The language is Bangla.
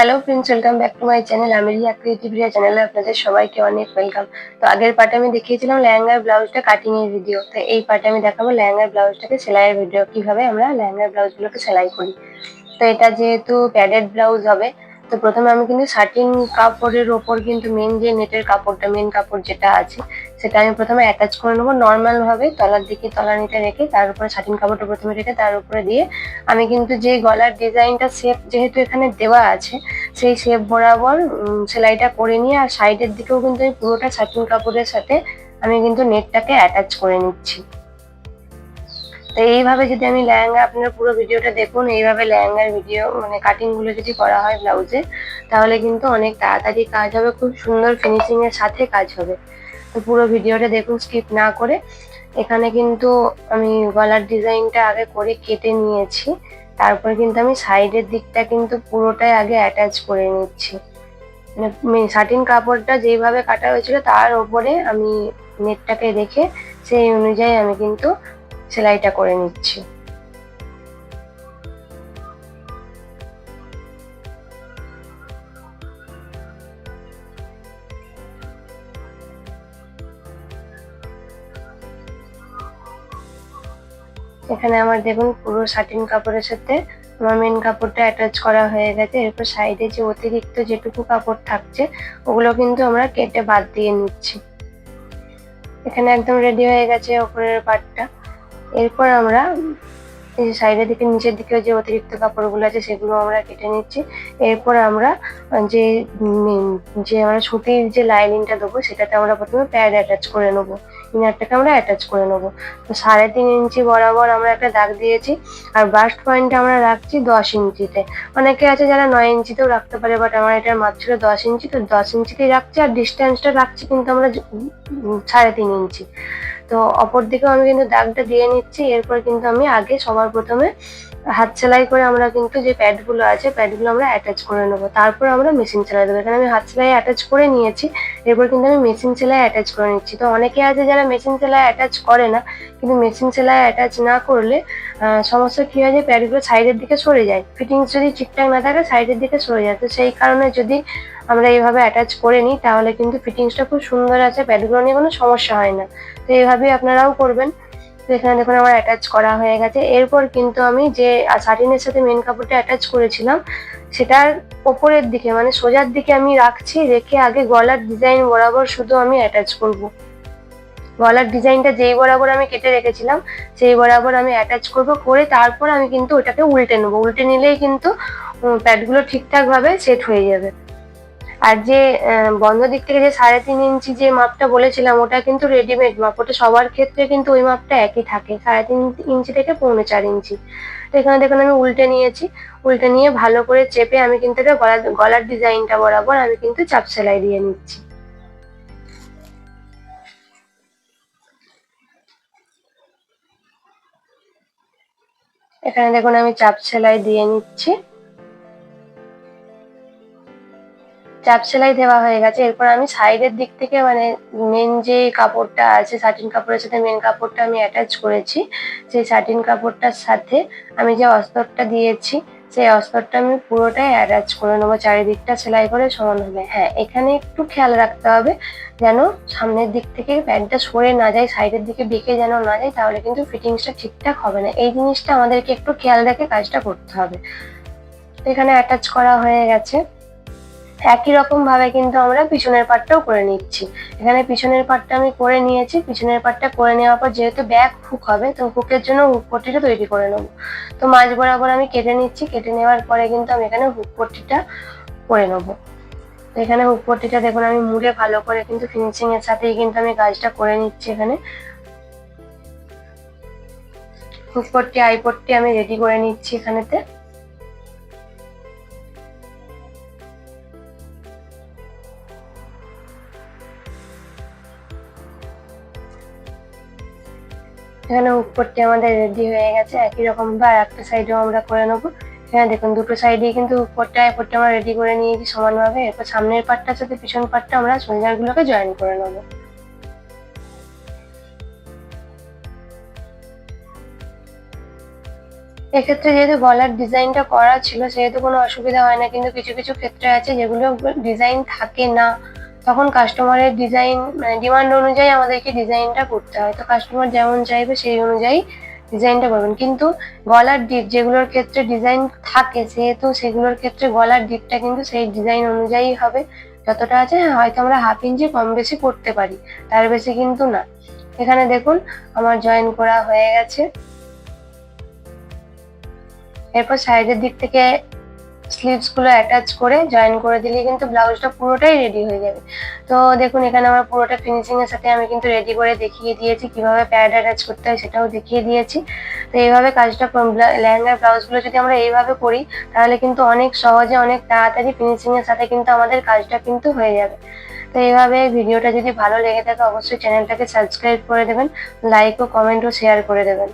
Hello friends welcome back to my channel আমি রিয়া ক্রিয়েটিভ রিয়া চ্যানেলে আপনাদের সবাইকে অনেক ওয়েলকাম তো আগের পার্টে আমি দেখিয়েছিলাম লেহেঙ্গার ব্লাউজটা কাটিং এর ভিডিও তো এই পার্টে আমি দেখাবো লেহেঙ্গার ব্লাউজটাকে সেলাইয়ের ভিডিও কীভাবে আমরা লেহেঙ্গার ব্লাউজগুলোকে সেলাই করি? তো এটা যেহেতু প্যাডেড ব্লাউজ হবে তো প্রথমে আমি কিন্তু শার্টিন কাপড়ের ওপর কিন্তু মেন যে নেটের কাপড়টা মেন কাপড় যেটা আছে, সেটা আমি প্রথমে অ্যাটাচ করে নেব নর্মাল ভাবে, তলার দিকে তলা নিতে রেখে, তার উপরে শার্টিন কাপড়টা প্রথমে রেখে তার উপরে দিয়ে আমি কিন্তু যে গলার ডিজাইনটা শেপ যেহেতু এখানে দেওয়া আছে, সেই শেপ বরাবর সেলাইটা করে নিয়ে আর সাইডের দিকেও কিন্তু আমি পুরোটা শার্টিন কাপড়ের সাথে আমি কিন্তু নেটটাকে অ্যাটাচ করে নিচ্ছি। তো এইভাবে যদি আমি লেহেঙ্গা, আপনারা পুরো ভিডিওটা দেখুন, এইভাবে লেহেঙ্গার ভিডিও মানে কাটিংগুলো যদি করা হয় ব্লাউজে তাহলে কিন্তু অনেক তাড়াতাড়ি কাজ হবে, খুব সুন্দর ফিনিশিংয়ের সাথে কাজ হবে। তো পুরো ভিডিওটা দেখুন স্কিপ না করে। এখানে কিন্তু আমি গলার ডিজাইনটা আগে করে কেটে নিয়েছি। তারপর কিন্তু আমি সাইডের দিকটা কিন্তু পুরোটাই আগে অ্যাটাচ করে নিচ্ছি। মানে শার্টিন কাপড়টা যেইভাবে কাটা হয়েছিল, তার ওপরে আমি নেটটাকে রেখে, সেই অনুযায়ী আমি কিন্তু সেলাইটা করে নিচ্ছি। এখানে আমার দেখুন পুরো সাটিন কাপড়ের সাথে আমার মেন কাপড়টা অ্যাটাচ করা হয়ে গেছে। এরপর সাইডে যে অতিরিক্ত যেটুকু কাপড় থাকছে, ওগুলো কিন্তু আমরা কেটে বাদ দিয়ে নিচ্ছি। এখানে একদম রেডি হয়ে গেছে ওপরের পার্টটা এরপর আমরা, এই যে সাইডের দিকে, নিচের দিকে যে অতিরিক্ত কাপড়গুলো আছে, সেগুলো আমরা কেটে নিচ্ছি। এরপর আমরা যে যে আমরা সুতির যে লাইনিংটা দেবো, সেটাতে আমরা প্রথমে প্যাড অ্যাটাচ করে নেব। ইনারটাকে আমরা অ্যাটাচ করে নেব। তো সাড়ে তিন ইঞ্চি বরাবর আমরা একটা দাগ দিয়েছি, আর বাস্ট পয়েন্ট আমরা রাখছি দশ ইঞ্চিতে। অনেকে আছে যারা নয় ইঞ্চিতেও রাখতে পারে বাট আমার এটার মাপ ছিল দশ ইঞ্চি, তো দশ ইঞ্চিতেই রাখছি, আর ডিস্টেন্সটা রাখছি কিন্তু আমরা সাড়ে তিন ইঞ্চি। তো অপর দিকেও আমি কিন্তু দাগটা দিয়ে নিচ্ছি, এরপর কিন্তু আমি আগে সবার প্রথমে হাত সেলাই করে আমরা কিন্তু যে প্যাডগুলো আছে, প্যাডগুলো আমরা অ্যাটাচ করে নেব। তারপর আমরা মেশিন সেলাই দেবো। এখানে আমি হাত সেলাই অ্যাটাচ করে নিয়েছি, এরপর কিন্তু আমি মেশিন সেলাই অ্যাটাচ করে নিচ্ছি। তো অনেকে আছে যারা মেশিন সেলাই অ্যাটাচ করে না, কিন্তু মেশিন সেলাই অ্যাটাচ না করলে সমস্যা কি হয় যে প্যাডগুলো সাইডের দিকে সরে যায়। ফিটিংস যদি ঠিকঠাক না থাকে সাইডের দিকে সরে যায়। তো সেই কারণে যদি আমরা এইভাবে অ্যাটাচ করে নিই, তাহলে কিন্তু ফিটিংসটা খুব সুন্দর আছে প্যাডগুলো নিয়ে কোনো সমস্যা হয় না। তো এইভাবেই আপনারাও করবেন। তো এখানে দেখুন আমার অ্যাটাচ করা হয়ে গেছে। এরপর কিন্তু আমি যে শার্টিনের সাথে মেন কাপড়টা অ্যাটাচ করেছিলাম, সেটার ওপরের দিকে মানে সোজার দিকে আমি রাখছি, রেখে আগে গলার ডিজাইন বরাবর শুধু আমি অ্যাটাচ করব। গলার ডিজাইনটা যেই বরাবর আমি কেটে রেখেছিলাম, সেই বরাবর আমি অ্যাটাচ করব, করে তারপর আমি কিন্তু ওটাকে উল্টে নেব। উল্টে নিলেই কিন্তু প্যাডগুলো ঠিকঠাকভাবে সেট হয়ে যাবে। আর যে বন্ধ দিক থেকে যে সাড়ে তিন ইঞ্চি যে মাপটা বলেছিলাম, ওটা কিন্তু রেডিমেড মাপ। ওটা সবার ক্ষেত্রে কিন্তু ওই মাপটা একই থাকে। সাড়ে তিন ইঞ্চি থেকে পৌনে চার ইঞ্চি। তো এখানে দেখুন, আমি উল্টে নিয়েছি। উল্টে নিয়ে ভালো করে চেপে আমি কিন্তু এটা গলার গলার ডিজাইনটা বরাবর আমি কিন্তু চাপ সেলাই দিয়ে নিচ্ছি। এখানে দেখুন, আমি চাপ সেলাই দিয়ে নিচ্ছি। চাপ সেলাই দেওয়া হয়ে গেছে। এরপর আমি সাইডের দিক থেকে মানে মেন যে কাপড়টা আছে সাটিন কাপড়ের সাথে মেন কাপড়টা আমি অ্যাটাচ করেছি। সেই সাটিন কাপড়টার সাথে আমি যে অস্তরটা দিয়েছি, সেই অস্তরটা আমি পুরোটাই অ্যাটাচ করে নেব। চারিদিকটা সেলাই করে সমান হবে। হ্যাঁ এখানে একটু খেয়াল রাখতে হবে যেন সামনের দিক থেকে প্যান্টটা সরে না যায় সাইডের দিকে বেঁকে যেন না যায়, তাহলে কিন্তু ফিটিংসটা ঠিকঠাক হবে না। এই জিনিসটা আমাদেরকে একটু খেয়াল রেখে কাজটা করতে হবে। এখানে অ্যাটাচ করা হয়ে গেছে। একই রকম ভাবে কিন্তু আমরা পিছনের পার্টটাও করে নিচ্ছি। এখানে পিছনের পার্টটা আমি করে নিয়েছি। পিছনের পাটটা করে নেওয়ার পর যেহেতু ব্যাক হুক হবে, তো হুকের জন্য হুক পট্টিটা তৈরি করে নেব। তো মাঝ বরাবর আমি কেটে নিচ্ছি। কেটে নেওয়ার পরে কিন্তু আমি এখানে হুক পট্টিটা করে নেব। তো এখানে হুক পট্টিটা দেখুন, আমি মুড়ে ভালো করে কিন্তু ফিনিশিং এর সাথেই কিন্তু আমি কাজটা করে নিচ্ছি এখানে। হুক পট্টি আই পট্টি আমি রেডি করে নিচ্ছি এখানেতে। এখানে উপরটি আমাদের রেডি হয়ে গেছে। একই রকম আর একটা সাইডেও আমরা করে নেব। এখানে দেখুন, দুটো সাইডেই কিন্তু উপরটা উপরটা আমরা রেডি করে নিয়েছি সমানভাবে। এরপর সামনের পার্টটার সাথে পিছন পার্টটা আমরা শোল্ডার গুলোকে জয়েন করে নেব। এক্ষেত্রে যেহেতু গলার ডিজাইনটা করা ছিল, সেহেতু কোনো অসুবিধা হয় না। কিন্তু কিছু কিছু ক্ষেত্রে আছে যেগুলো ডিজাইন থাকে না। তখন কাস্টমারের ডিজাইন মানে ডিমান্ড অনুযায়ী আমাদেরকে ডিজাইনটা করতে হয়। তো কাস্টমার যেমন চাইবে সেই অনুযায়ী ডিজাইনটা করবেন। কিন্তু গলার ডিপ যেগুলোর ক্ষেত্রে ডিজাইন থাকে সেহেতু সেগুলোর ক্ষেত্রে গলার ডিপটা কিন্তু সেই ডিজাইন অনুযায়ী হবে। যতটা আছে হ্যাঁ, হয়তো আমরা হাফ ইঞ্চি কম বেশি করতে পারি তার বেশি কিন্তু না। এখানে দেখুন আমার জয়েন করা হয়ে গেছে। এরপর সাইডের দিক থেকে স্লিভসগুলো অ্যাটাচ করে জয়েন করে দিলে কিন্তু ব্লাউজটা পুরোটাই রেডি হয়ে যাবে। তো দেখুন, এখানে আমার পুরোটা ফিনিশিং এর সাথে আমি কিন্তু রেডি করে দেখিয়ে দিয়েছি, কীভাবে প্যাড অ্যাটাচ করতে হয় সেটাও দেখিয়ে দিয়েছি। তো এইভাবে কাজটা লেহেঙ্গার ব্লাউজগুলো যদি আমরা এইভাবে করি, তাহলে কিন্তু অনেক সহজে, অনেক তাড়াতাড়ি ফিনিশিং এর সাথে কিন্তু আমাদের কাজটা কিন্তু হয়ে যাবে। তো এইভাবে ভিডিওটা যদি ভালো লেগে থাকে, অবশ্যই চ্যানেলটাকে সাবস্ক্রাইব করে দেবেন লাইক ও কমেন্ট ও শেয়ার করে দেবেন।